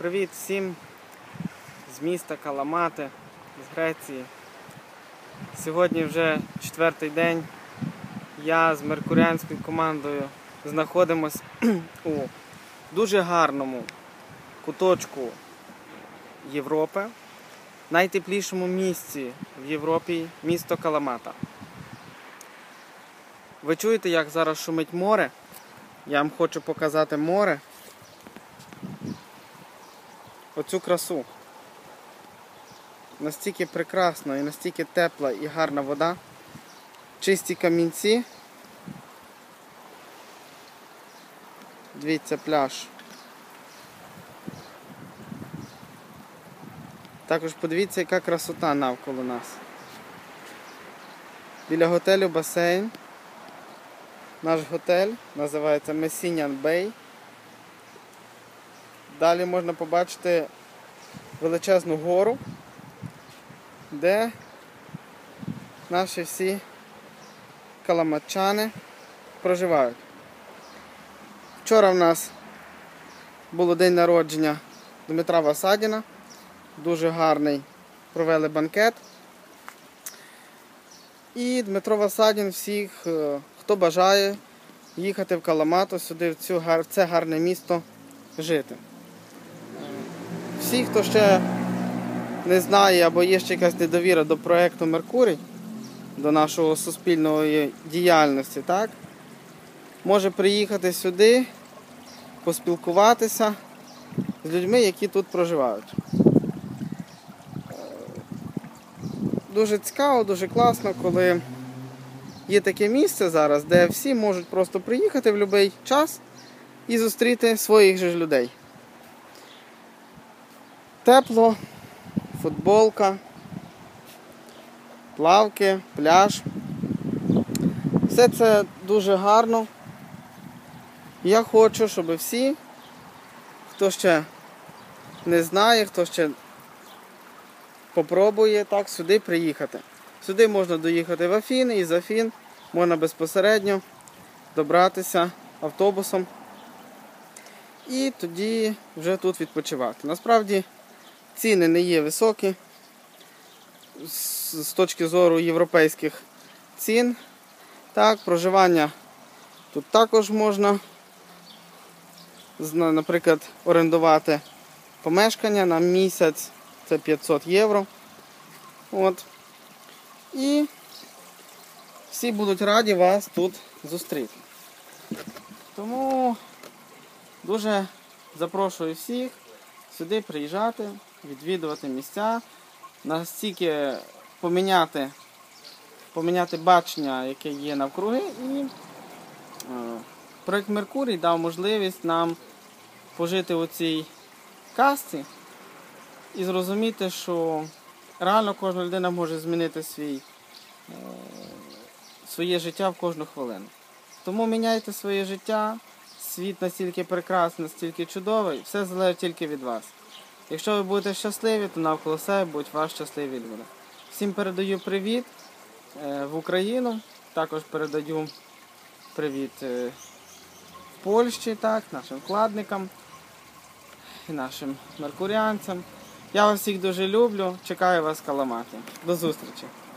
Привіт всім з міста Каламати, з Греції. Сьогодні вже четвертий день. Я з меркуріанською командою знаходимось у дуже гарному куточку Європи, найтеплішому місці в Європі місто Каламата. Ви чуєте, як зараз шумить море? Я вам хочу показати море. Оцю красу. Настільки прекрасна і настільки тепла і гарна вода. Чисті камінці. Дивіться пляж. Також подивіться, яка красота навколо нас. Біля готелю басейн. Наш готель називається Месінян Бей. Далі можна побачити величезну гору, де наші всі каламатчани проживають. Вчора в нас було день народження Дмитра Васадіна. Дуже гарний провели банкет. І Дмитро Васадін всіх, е, хто бажає їхати в Каламату сюди, в це гарне місто жити. Всі, хто ще не знає або є ще якась недовіра до проєкту Меркурій, до нашого суспільної діяльності, так, може приїхати сюди, поспілкуватися з людьми, які тут проживають. Дуже цікаво, дуже класно, коли є таке місце зараз, де всі можуть просто приїхати в будь-який час і зустріти своїх же ж людей. Тепло, футболка, плавки, пляж. Все це дуже гарно. Я хочу, щоб всі, хто ще не знає, хто ще попробує так сюди приїхати. Сюди можна доїхати в Афіни і з Афін можна безпосередньо добратися автобусом і тоді вже тут відпочивати. Насправді ціни не є високі з точки зору європейських цін. Так, проживання тут також можна, наприклад, орендувати помешкання на місяць це 500 євро. От. І всі будуть раді вас тут зустріти. Тому дуже запрошую всіх сюди приїжджати, відвідувати місця, настільки поміняти, поміняти бачення, яке є навкруги, і е, проект Меркурій дав можливість нам пожити у цій казці і зрозуміти, що реально кожна людина може змінити свій, е, своє життя в кожну хвилину. Тому міняйте своє життя, світ настільки прекрасний, настільки чудовий, все залежить тільки від вас. Якщо ви будете щасливі, то навколо себе будуть вас щасливі люди. Всім передаю привіт е, в Україну, також передаю привіт е, в Польщі, так, нашим вкладникам і нашим меркуріанцям. Я вас всіх дуже люблю. Чекаю вас каламати. До зустрічі!